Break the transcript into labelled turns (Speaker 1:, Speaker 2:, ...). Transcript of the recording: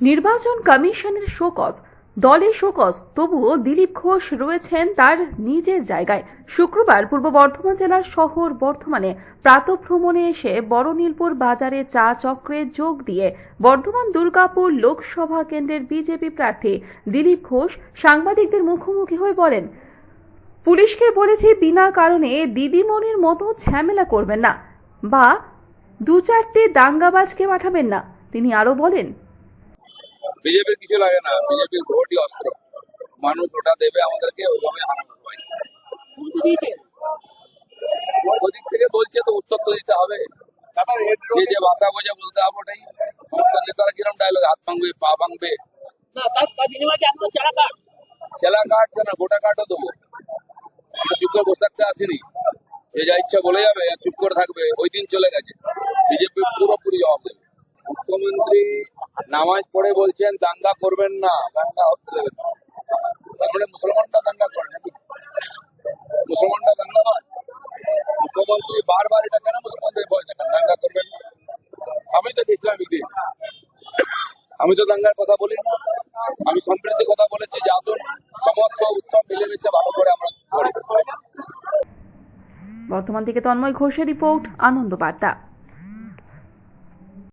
Speaker 1: নির্বাচন কমিশনের শোকজ দলে শোকজ, তবুও দিলীপ ঘোষ রয়েছেন তার নিজের জায়গায়। শুক্রবার পূর্ব বর্ধমান জেলার শহর বর্ধমানে প্রাতভ্রমণে এসে বড়নীলপুর বাজারে চা চক্রে যোগ দিয়ে বর্ধমান দুর্গাপুর লোকসভা কেন্দ্রের বিজেপি প্রার্থী দিলীপ ঘোষ সাংবাদিকদের মুখোমুখি হয়ে বলেন, পুলিশকে বলেছি বিনা কারণে দিদিমণির মতো ঝামেলা করবেন না বা দু চারটে দাঙ্গাবাজকে পাঠাবেন না। তিনি আরও বলেন
Speaker 2: বিজেপির কিছু লাগে না বিজেপির ভোটই অস্ত্র। মানুষ ওটা দেবে আমাদেরকে ওইভাবে হারানো হয়। ওদিক থেকে বলছে তো উত্তর তো দিতে হবে। যে যে ভাষা বোঝে বলতে হবে ওটাই। সমস্ত নেতারা কিরম ডায়লগ হাত ভাঙবে পা ভাঙবে?
Speaker 3: কার্ড?
Speaker 2: চেলা কাঠ কেন? গোটা কাঠও দেবো চুপ করে বসে থাকতে আসিনি। যে যা ইচ্ছা বলে যাবে আর চুপ করে থাকবে ওই দিন চলে গেছে বিজেপি পুরোপুরি জবাব দেবে মুখ্যমন্ত্রী নামাজ পড়ে বলছেন, দাঙ্গা করবেন না। দাঙ্গা হতে দেবেন না। তার মানে মুসলমানরা দাঙ্গা করে নাকি? মুসলমানরা দাঙ্গা করে? মুখ্যমন্ত্রী বারবার এটা কেন মুসলমানদের ভয় দেখান? দাঙ্গা করবেন না। আমি তো দেখলাম ঈদে আমি তো দাঙ্গার কথা বলি না। আমি সম্প্রীতির কথা বলেছি যে আসুন সমস্ত উৎসব মিলেমিশে ভালো করে আমরা
Speaker 1: বর্তমান থেকে তন্ময় ঘোষের রিপোর্ট, আনন্দ বার্তা।